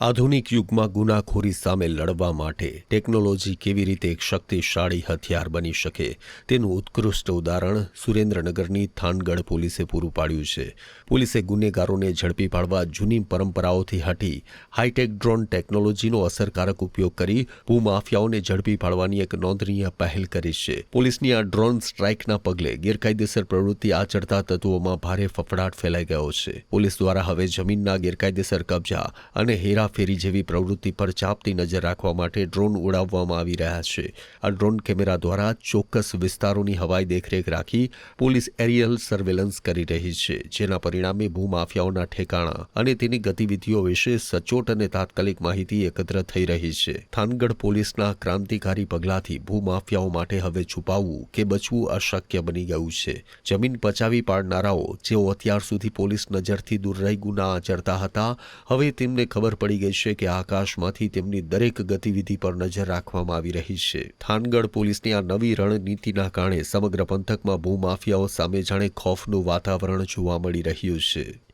આધુનિક યુગમાં ગુનાખોરી સામે લડવા માટે ટેકનોલોજી કેવી રીતે એક શક્તિશાળી હથિયાર બની શકે તેનું ઉત્કૃષ્ટ ઉદાહરણ સુરેન્દ્રનગરની થાનગઢ પોલીસે પૂરું પાડ્યું છે. પોલીસે ગુનેગારોને ઝડપી પાડવા જૂની પરંપરાઓથી હટી હાઈટેક ડ્રોન ટેકનોલોજીનો અસરકારક ઉપયોગ કરી ભૂમાફિયાઓને ઝડપી પાડવાની એક નોંધનીય પહેલ કરી છે. પોલીસની આ ડ્રોન સ્ટ્રાઇકના પગલે ગેરકાયદેસર પ્રવૃત્તિ આચરતા તત્વોમાં ભારે ફફડાટ ફેલાઈ ગયો છે. પોલીસ દ્વારા હવે જમીનના ગેરકાયદેસર કબજા અને હેરાફેરી જેવી પ્રવૃત્તિ પર ચાપતી નજર રાખવા માટે ડ્રોન ઉડાવવામાં આવી રહ્યા છે. આ ડ્રોન કેમેરા દ્વારા ચોક્કસ વિસ્તારોની હવાઈ દેખરેખ રાખી પોલીસ એરિયલ સર્વેલન્સ કરી રહી છે, જેના પરિણામે ભૂમાફિયાઓના ઠેકાણા અને તેની ગતિવિધિઓ વિશે સચોટ અને તાત્કાલિક માહિતી એકત્ર થઈ રહી છે. થાનગઢ પોલીસના ક્રાંતિકારી પગલાંથી ભૂમાફિયાઓ માટે હવે છુપાવવું કે બચવું અશક્ય બની ગયું છે. જમીન પચાવી પાડનારાઓ, જેઓ અત્યાર સુધી પોલીસ નજરથી દૂર રહી ગુના આચરતા હતા, હવે તેમને ખબર પડી ગઈ છે કે આકાશમાંથી તેમની દરેક ગતિવિધિ પર નજર રાખવામાં આવી રહી છે. થાનગઢ પોલીસની આ નવી રણનીતિના કારણે સમગ્ર પંથકમાં ભૂમાફિયાઓ સામે જાણે ખોફનું વાતાવરણ જોવા મળી રહ્યું છે.